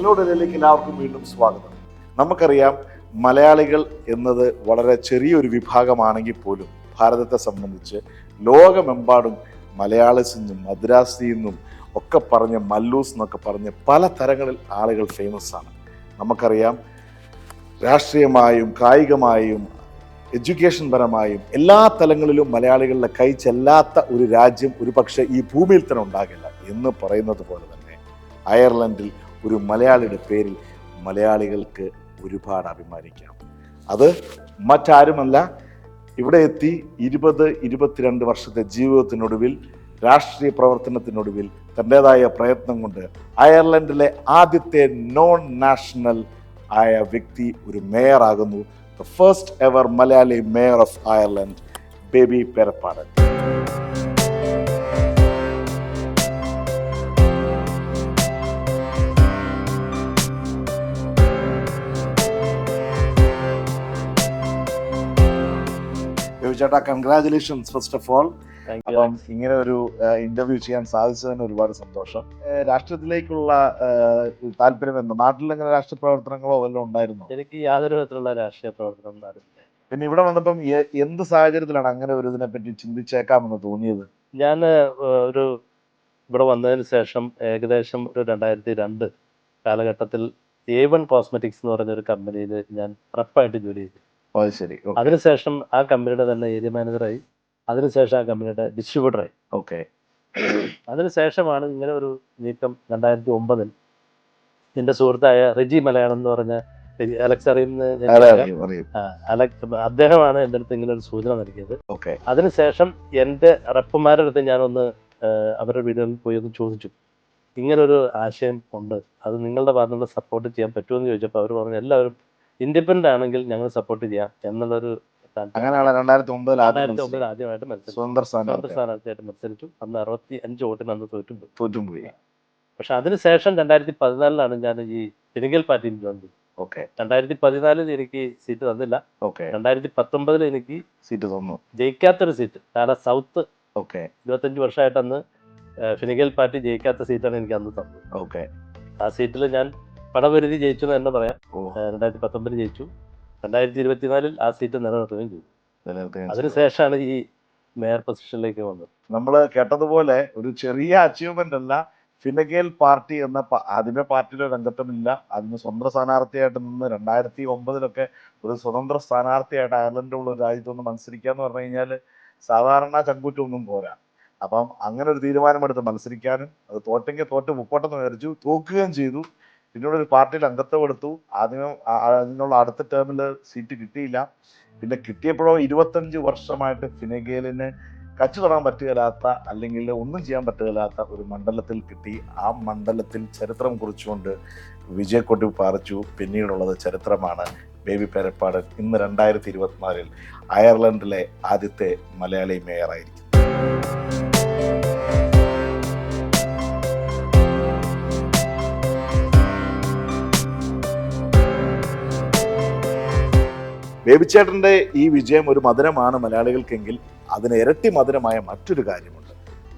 Hello ഡൽഹിയിലേക്ക് എല്ലാവർക്കും വീണ്ടും സ്വാഗതം. നമുക്കറിയാം മലയാളികൾ എന്നത് വളരെ ചെറിയൊരു വിഭാഗമാണെങ്കിൽ പോലും ഭാരതത്തെ സംബന്ധിച്ച് ലോകമെമ്പാടും മലയാളിസിൽ നിന്നും മദ്രാസിൽ നിന്നും ഒക്കെ പറഞ്ഞ് മല്ലൂസ് എന്നൊക്കെ പറഞ്ഞ് പല തരങ്ങളിൽ ആളുകൾ ഫേമസ് ആണ്. നമുക്കറിയാം രാഷ്ട്രീയമായും കായികമായും എഡ്യൂക്കേഷൻ പരമായും എല്ലാ തലങ്ങളിലും മലയാളികളുടെ കൈ ചെല്ലാത്ത ഒരു രാജ്യം ഒരു പക്ഷേ ഈ ഭൂമിയിൽ തന്നെ ഉണ്ടാകില്ല എന്ന് പറയുന്നത് പോലെ തന്നെ അയർലൻഡിൽ ഒരു മലയാളിയുടെ പേരിൽ മലയാളികൾക്ക് ഒരുപാട് അഭിമാനിക്കാം. അത് മറ്റാരുമല്ല ഇവിടെ എത്തി ഇരുപത് ഇരുപത്തിരണ്ട് വർഷത്തെ ജീവിതത്തിനൊടുവിൽ രാഷ്ട്രീയ പ്രവർത്തനത്തിനൊടുവിൽ തന്റെതായ പ്രയത്നം കൊണ്ട് അയർലൻഡിലെ ആദ്യത്തെ നോൺ നാഷണൽ ആയ വ്യക്തി ഒരു മേയർ ആകുന്നു the first ever Malayali mayor of Ireland Baby Perappadan Baby ചേട്ടാ കൺഗ്രാചുലേഷൻസ് ഫസ്റ്റ് ഓഫ് ഓൾ അപ്പം ഇങ്ങനെ ഒരു ഇന്റർവ്യൂ ചെയ്യാൻ സാധിച്ചതിന് ഒരുപാട് സന്തോഷം. രാഷ്ട്രീയത്തിലേക്കുള്ള താല്പര്യം എന്താ? നാട്ടിൽ അങ്ങനെ രാഷ്ട്രീയ പ്രവർത്തനങ്ങളോ വല്ലതും ഉണ്ടായിരുന്നു? എനിക്ക് യാതൊരു വിധത്തിലുള്ള രാഷ്ട്രീയ പ്രവർത്തനം പിന്നെ ഇവിടെ വന്നപ്പം എന്ത് സാഹചര്യത്തിലാണ് അങ്ങനെ ഒരു ഇതിനെ പറ്റി ചിന്തിച്ചേക്കാമെന്ന് തോന്നിയത്? ഞാൻ ഒരു ഇവിടെ വന്നതിന് ശേഷം ഏകദേശം ഒരു രണ്ടായിരത്തി രണ്ട് കാലഘട്ടത്തിൽ എ വൺ കോസ്മെറ്റിക്സ് എന്ന് പറഞ്ഞ ഒരു കമ്പനിയിൽ ഞാൻ റെപ്പായിട്ട് ജോലി ചെയ്തു. അത് ശരി. അതിനുശേഷം ആ കമ്പനിയുടെ തന്നെ ഏരിയ മാനേജറായി. അതിനുശേഷം ആ കമ്പനിയുടെ ഡിസ്ട്രിബ്യൂട്ടറായി. ഓക്കെ അതിനുശേഷമാണ് ഇങ്ങനെ ഒരു നീക്കം രണ്ടായിരത്തി ഒമ്പതിൽ എന്റെ സുഹൃത്തായ റിജി മലയാളം എന്ന് പറഞ്ഞ അലക്സ് അറിയുന്ന അദ്ദേഹമാണ് എന്റെ അടുത്ത് ഇങ്ങനെ ഒരു സൂചന നൽകിയത്. ഓക്കെ അതിനുശേഷം എന്റെ റപ്പന്മാരുടെ അടുത്ത് ഞാനൊന്ന് അവരുടെ വീടുകളിൽ പോയി ഒന്ന് ചോദിച്ചു. ഇങ്ങനൊരു ആശയം ഉണ്ട്. അത് നിങ്ങളുടെ ഭാഗത്തുനിന്ന് സപ്പോർട്ട് ചെയ്യാൻ പറ്റുമെന്ന് ചോദിച്ചപ്പോൾ അവർ പറഞ്ഞു എല്ലാവരും ഇൻഡിപെൻഡന്റ് ആണെങ്കിൽ ഞങ്ങൾ സപ്പോർട്ട് ചെയ്യാം എന്നുള്ളൊരു. അങ്ങനെയാണ് രണ്ടായിരത്തി ഒമ്പതിൽ രണ്ടായിരത്തി ഒമ്പതിൽ ആദ്യമായിട്ട് മത്സരിച്ചു. സ്വതന്ത്ര സ്വതന്ത്ര സ്ഥാനാർത്ഥിയായിട്ട് മത്സരിച്ചു. അന്ന് അറുപത്തി അഞ്ച് വോട്ടിന് അന്ന് തോറ്റും തോറ്റും പോയി പക്ഷെ അതിനുശേഷം രണ്ടായിരത്തി പതിനാലിലാണ് ഞാൻ ഈ തിരുങ്കൽ പാർട്ടിയിൽ വന്നത്. ഓക്കെ. രണ്ടായിരത്തി പതിനാലിൽ എനിക്ക് സീറ്റ് തന്നില്ല. ഓക്കെ. രണ്ടായിരത്തി പത്തൊമ്പതിൽ എനിക്ക് സീറ്റ് തന്നു. ജയിക്കാത്തൊരു സീറ്റ്. കാരണം സൗത്ത് ഓക്കെ. ഇരുപത്തഞ്ച് വർഷമായിട്ട് അന്ന് ഫിനിഗൽ പാർട്ടി ജയിക്കാത്ത സീറ്റാണ് എനിക്ക് അന്ന് തന്നത്. ഓക്കെ. ആ സീറ്റിൽ ഞാൻ പടപരിധി ജയിച്ചു എന്ന് തന്നെ പറയാം. രണ്ടായിരത്തി പത്തൊമ്പതിൽ ജയിച്ചു. രണ്ടായിരത്തി ഇരുപത്തിനാലിൽ ആ സീറ്റ് നിലനിർത്തുകയും ചെയ്തു. അതിനുശേഷമാണ് ഈ മേയർ പൊസിഷനിലേക്ക് വന്നത്. നമ്മൾ കേട്ടതുപോലെ ഒരു ചെറിയ അച്ചീവ്മെന്റ് അല്ല ഫിനഗേൽ പാർട്ടി എന്ന അതിന്റെ പാർട്ടിയുടെ രംഗത്തുമില്ല അതിന് സ്വതന്ത്ര സ്ഥാനാർത്ഥിയായിട്ട് നിന്ന് രണ്ടായിരത്തി ഒമ്പതിലൊക്കെ ഒരു സ്വതന്ത്ര സ്ഥാനാർത്ഥിയായിട്ട് അയർലൻഡിലുള്ള ഒരു രാജ്യത്തൊന്ന് മത്സരിക്കുക എന്ന് പറഞ്ഞു കഴിഞ്ഞാൽ സാധാരണ ചങ്കൂറ്റൊന്നും പോരാ. അപ്പം അങ്ങനെ ഒരു തീരുമാനമെടുത്ത് മത്സരിക്കാനും അത് തോറ്റെങ്കിൽ തോറ്റ് മുപ്പോട്ടെന്ന് വിചാരിച്ചു തോക്കുകയും ചെയ്തു. പിന്നീട് ഒരു പാർട്ടിയിൽ അംഗത്വം എടുത്തു. ആദ്യമേ ആ- ആ- അതിനുള്ള അടുത്ത ടേമിൽ സീറ്റ് കിട്ടിയില്ല. പിന്നെ കിട്ടിയപ്പോഴോ ഇരുപത്തഞ്ച് വർഷമായിട്ട് ഫിനഗേലിന് കച്ചു തൊടാൻ പറ്റുകയില്ലാത്ത അല്ലെങ്കിൽ ഒന്നും ചെയ്യാൻ പറ്റുകയില്ലാത്ത ഒരു മണ്ഡലത്തിൽ കിട്ടി. ആ മണ്ഡലത്തിൽ ചരിത്രം കുറിച്ചുകൊണ്ട് വിജയക്കൊട്ടി പാറിച്ചു. പിന്നീടുള്ളത് ചരിത്രമാണ്. ബേബി പേരപ്പാടൻ ഇന്ന് രണ്ടായിരത്തി ഇരുപത്തിനാലിൽ അയർലൻഡിലെ ആദ്യത്തെ മലയാളി മേയറായിരിക്കും ബേബിച്ചേട്ടന്റെ ഈ വിജയം ഒരു മധുരമാണ് മലയാളികൾക്കെങ്കിൽ അതിന് ഇരട്ടി മധുരമായ മറ്റൊരു കാര്യമുണ്ട്.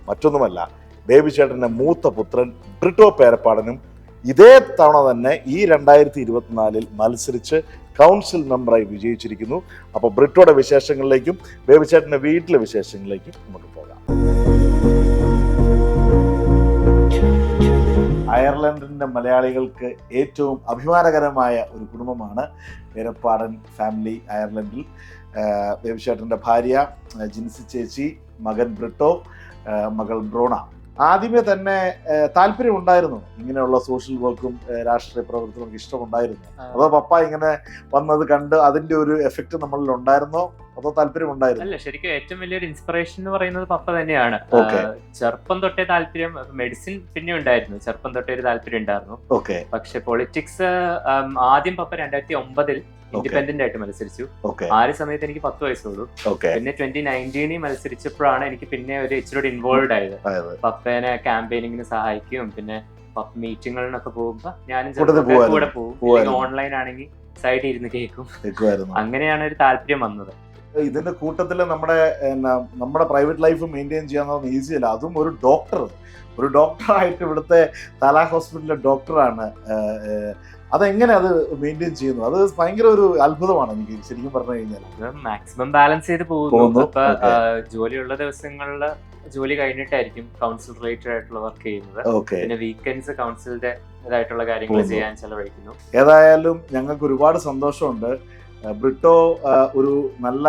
മറ്റൊന്നുമല്ല ബേബിച്ചേട്ടന്റെ മൂത്ത പുത്രൻ ബ്രിട്ടോ പേരപ്പാടനും ഇതേ തവണ തന്നെ ഈ രണ്ടായിരത്തി ഇരുപത്തിനാലിൽ മത്സരിച്ച് കൗൺസിൽ മെമ്പറായി വിജയിച്ചിരിക്കുന്നു. അപ്പോൾ ബ്രിട്ടോയുടെ വിശേഷങ്ങളിലേക്കും ബേബിച്ചേട്ടന്റെ വീട്ടിലെ വിശേഷങ്ങളിലേക്കും നമുക്ക് പോകാം. അയർലൻഡിന്റെ മലയാളികൾക്ക് ഏറ്റവും അഭിമാനകരമായ ഒരു കുടുംബമാണ് വേരപ്പാടൻ ഫാമിലി അയർലൻഡിൽ. ദേവിശേട്ടന്റെ ഭാര്യ ജിൻസി ചേച്ചി മകൻ ബ്രിട്ടോ മകൾ ബ്രോണ. ആദ്യമേ തന്നെ താല്പര്യമുണ്ടായിരുന്നു. ഇങ്ങനെയുള്ള സോഷ്യൽ വർക്കും രാഷ്ട്രീയ പ്രവർത്തനവും ഇഷ്ടമുണ്ടായിരുന്നു. അതോ പപ്പ ഇങ്ങനെ വന്നത് കണ്ട് അതിന്റെ ഒരു എഫക്റ്റ് നമ്മളിൽ ഉണ്ടായിരുന്നോ? അതോ താല്പര്യം ഉണ്ടായിരുന്നു അല്ല ശരിക്കും ഏറ്റവും വലിയൊരു ഇൻസ്പിറേഷൻ എന്ന് പറയുന്നത് പപ്പ തന്നെയാണ്. ചെറുപ്പം തൊട്ടേ താല്പര്യം മെഡിസിൻ പിന്നെ ഉണ്ടായിരുന്നു. ചെറുപ്പം തൊട്ടേ ഒരു താല്പര്യം ഉണ്ടായിരുന്നു. ഓക്കെ പക്ഷെ പൊളിറ്റിക്സ് ആദ്യം പപ്പ രണ്ടായിരത്തി ഒമ്പതിൽ ഇൻഡിപെൻഡന്റ് ആയിട്ട് മത്സരിച്ചു. ആ ഒരു സമയത്ത് എനിക്ക് പത്ത് വയസ്സുള്ളൂ. പിന്നെ ട്വന്റി നയന്റീനിൽ മത്സരിച്ചപ്പോഴാണ് എനിക്ക് പിന്നെ ഒരു ഇച്ചിരി ഇൻവോൾവ് ആയത്. പപ്പേനെ ക്യാമ്പയിനിങ്ങിന് സഹായിക്കും. പിന്നെ മീറ്റിങ്ങുകളിനൊക്കെ പോകുമ്പോ ഞാനും കൂടെ പോകും. ഓൺലൈൻ ആണെങ്കിൽ സൈഡിൽ ഇരുന്ന് കേൾക്കും. അങ്ങനെയാണ് ഒരു താല്പര്യം വന്നത്. ഇതിന്റെ കൂട്ടത്തിൽ നമ്മുടെ എന്നാ, നമ്മുടെ പ്രൈവറ്റ് ലൈഫ് മെയിന്റെയിൻ ചെയ്യാൻ ഈസിയല്ല അതും ഒരു ഡോക്ടർ ഒരു ഡോക്ടറായിട്ട് ഇവിടുത്തെ തല ഹോസ്പിറ്റലിലെ ഡോക്ടറാണ് അതെങ്ങനെ അത് മെയിന്റെയിൻ ചെയ്യുന്നു? അത് ഭയങ്കര ഒരു അത്ഭുതമാണ് എനിക്ക് ശരിക്കും പറഞ്ഞു കഴിഞ്ഞാൽ മാക്സിമം ബാലൻസ് ചെയ്ത് പോകുന്നു. ജോലിയുള്ള ദിവസങ്ങളിൽ ജോലി കഴിഞ്ഞിട്ടായിരിക്കും കൗൺസിൽ റിലേറ്റഡ് ആയിട്ടുള്ള വർക്ക് ചെയ്യുന്നത്. പിന്നെ വീക്കെൻഡ്സ് കൗൺസിലിന്റെ ഇതായിട്ടുള്ള കാര്യങ്ങൾ ചെയ്യാൻ ചെലവഴിക്കുന്നു. ഏതായാലും ഞങ്ങൾക്ക് ഒരുപാട് സന്തോഷമുണ്ട്. ബ്രിട്ടോ ഒരു നല്ല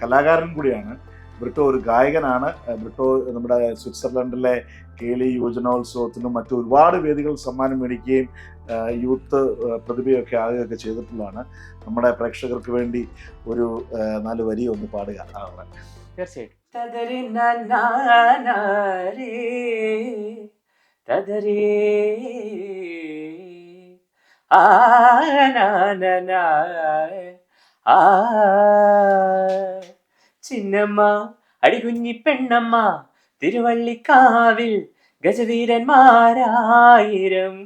കലാകാരൻ കൂടിയാണ്. ബ്രിട്ടോ ഒരു ഗായകനാണ്. ബ്രിട്ടോ നമ്മുടെ സ്വിറ്റ്സർലൻഡിലെ കേളി യുവജനോത്സവത്തിനും മറ്റു ഒരുപാട് വേദികൾ സമ്മാനം മേടിക്കുകയും യൂത്ത് പ്രതിഭയൊക്കെ ആകുകയൊക്കെ ചെയ്തിട്ടുള്ളതാണ്. നമ്മുടെ പ്രേക്ഷകർക്ക് വേണ്ടി ഒരു നാല് വരി ഒന്ന് പാടുക. ആളെ തീർച്ചയായിട്ടും. ചിന്നമ്മ അടികുഞ്ഞി പെണ്ണമ്മ തിരുവള്ളിക്കാവിൽ ഗജവീരന്മാരായിരം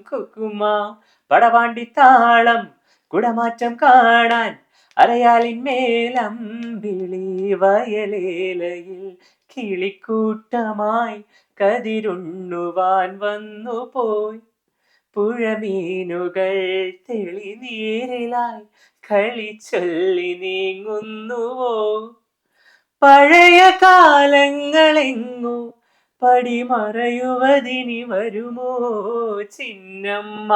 കുക്കുമ പടവാണ്ടി താളം കുടമാറ്റം കാണാൻ അരയാലിന്മേലം വിളി വയലേലയിൽ കിളിക്കൂട്ടമായി കതിരുണ്ണുവാൻ വന്നു പോയി പുഴമീനുകൾ തെളിനീരിലായി കളിച്ചൊല്ലി നീങ്ങുന്നുവോ? പഴയ കാലങ്ങളെങ്ങോ പടിമറയുവതിനി വരുമോ? ചിന്നമ്മ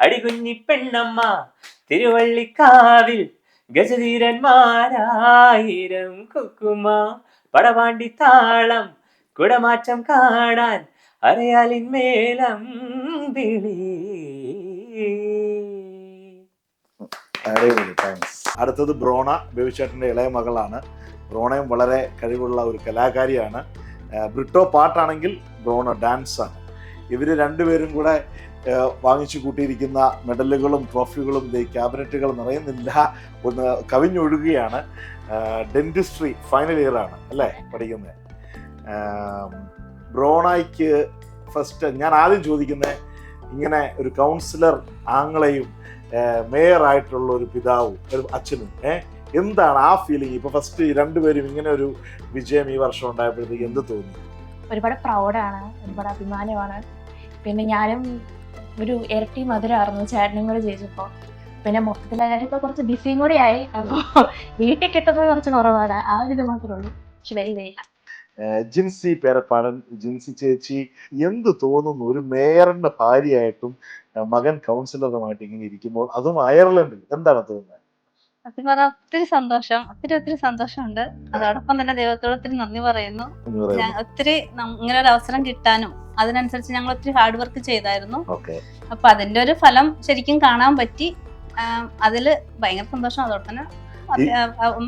അടികുഞ്ഞി പെണ്ണമ്മ തിരുവള്ളിക്കാവിൽ ഗജധീരന്മാരായിരം കുക്കുമ പടവാണ്ടി താളം കുടമാറ്റം കാണാൻ അരയാലിന്മേലം വിളി. അടിപൊളി താങ്ക്സ് അടുത്തത് ബ്രോണ ബേബിച്ചേട്ടന്റെ ഇളയ മകളാണ്. ബ്രോണയും വളരെ കഴിവുള്ള ഒരു കലാകാരിയാണ്. ബ്രിട്ടോ പാട്ടാണെങ്കിൽ ബ്രോണ ഡാൻസാണ്. ഇവർ രണ്ടുപേരും കൂടെ വാങ്ങിച്ചു കൂട്ടിയിരിക്കുന്ന മെഡലുകളും ട്രോഫികളും ദേ ക്യാബിനറ്റുകൾ നിറയുന്നില്ല ഒന്ന് കവിഞ്ഞൊഴുകുകയാണ്. ഡെന്റിസ്ട്രി ഫൈനൽ ഇയർ ആണ് അല്ലേ പഠിക്കുന്നത്. ബ്രോണയ്ക്ക് ഫസ്റ്റ് ഞാൻ ആദ്യം ചോദിക്കുന്നത് ഇങ്ങനെ ഒരു കൗൺസിലർ ആങ്ങളെയും മേയർ ആയിട്ടുള്ള ഒരു പിതാവും ഒരു അച്ഛനും ഏഹ് എന്താണ് ആ ഫീലിംഗ് ഇപ്പൊ ഫസ്റ്റ് രണ്ടുപേരും ഇങ്ങനെ ഒരു വിജയം ഈ വർഷം ഉണ്ടായപ്പോഴത്തേക്ക് എന്ത് തോന്നി? ഒരുപാട് പ്രൗഡാണ് ഒരുപാട് അഭിമാനമാണ്. പിന്നെ ഞാനും ഒരു ഇരട്ടി മധുരമായിരുന്നു ചേട്ടനും കൂടെ ജയിച്ചപ്പോൾ പിന്നെ മൊത്തത്തിൽ ഇപ്പൊ കുറച്ച് ബിസിയും കൂടി ആയി. അപ്പോൾ വീട്ടിൽ കിട്ടുന്നത് കുറച്ച് കുറവാണ്. ആ ഒരു ഇത് മാത്രമേ ഉള്ളൂ. പക്ഷെ ജിൻസി പേരപ്പാടൻ ജിൻസി ചേച്ചി എന്ത് തോന്നുന്നു? ഒരു മേയറിന്റെ ഭാര്യയായിട്ടും മകൻ കൗൺസിലറുമായിട്ട് ഇങ്ങനെ ഇരിക്കുമ്പോൾ അതും അയർലൻഡിൽ. എന്താണ് തോന്നുന്നത്? സത്യം പറഞ്ഞാൽ ഒത്തിരി സന്തോഷം. ഒത്തിരി ഒത്തിരി സന്തോഷമുണ്ട്. അതോടൊപ്പം തന്നെ ദൈവത്തോട് ഒത്തിരി നന്ദി പറയുന്നു. ഒത്തിരി ഇങ്ങനെ ഒരു അവസരം കിട്ടാനും അതിനനുസരിച്ച് ഞങ്ങൾ ഒത്തിരി ഹാർഡ് വർക്ക് ചെയ്തായിരുന്നു. അപ്പൊ അതിന്റെ ഒരു ഫലം ശരിക്കും കാണാൻ പറ്റി. അതിൽ ഭയങ്കര സന്തോഷം. അതോടൊപ്പം തന്നെ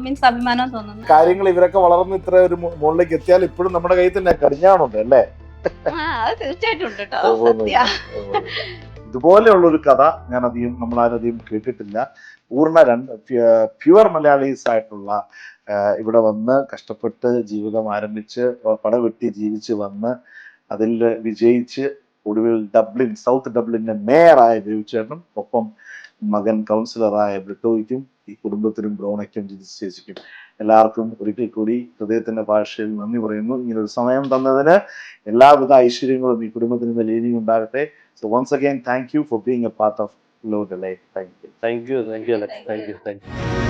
മീൻസ് അഭിമാനം തോന്നുന്നു. കാര്യങ്ങൾ ഇവരൊക്കെ വളർന്ന് ഇത്ര ഒരു മുകളിലേക്ക് എത്തിയാൽ ഇപ്പോഴും നമ്മുടെ കയ്യിൽ തന്നെ കടിഞ്ഞാണുണ്ട് അല്ലേ? തീർച്ചയായിട്ടും ഉണ്ട് കേട്ടോ തോന്നുന്നു. സത്യ ഇതുപോലെയുള്ള ഒരു കഥ ഞാൻ അധികം നമ്മൾ ആരധികം കേട്ടിട്ടില്ല പൂർണ രണ്ട് പ്യുവർ മലയാളീസ് ആയിട്ടുള്ള ഇവിടെ വന്ന് കഷ്ടപ്പെട്ട് ജീവിതം ആരംഭിച്ച് പടവെട്ടി ജീവിച്ച് വന്ന് അതിൽ വിജയിച്ച് ഒടുവിൽ ഡബ്ലിൻ സൗത്ത് ഡബ്ലിന്റെ മേയറായ ബേബിച്ചേട്ടനും ഒപ്പം മകൻ കൗൺസിലറായ ബ്രിട്ടോയ്ക്കും ഈ കുടുംബത്തിനും ബ്രോണയ്ക്കും ജിജിസ് ചേച്ചിക്കും എല്ലാവർക്കും ഒരിക്കൽ കൂടി ഹൃദയത്തിന്റെ ഭാഷയിൽ നന്ദി പറയുന്നു. ഇങ്ങനെ ഒരു സമയം തന്നതിന് എല്ലാവിധ ഐശ്വര്യങ്ങളും ഈ കുടുംബത്തിന് വലിയ ഉണ്ടാകട്ടെ. So once again thank you for being a part of lord life thank you thank you thank you thank you thank you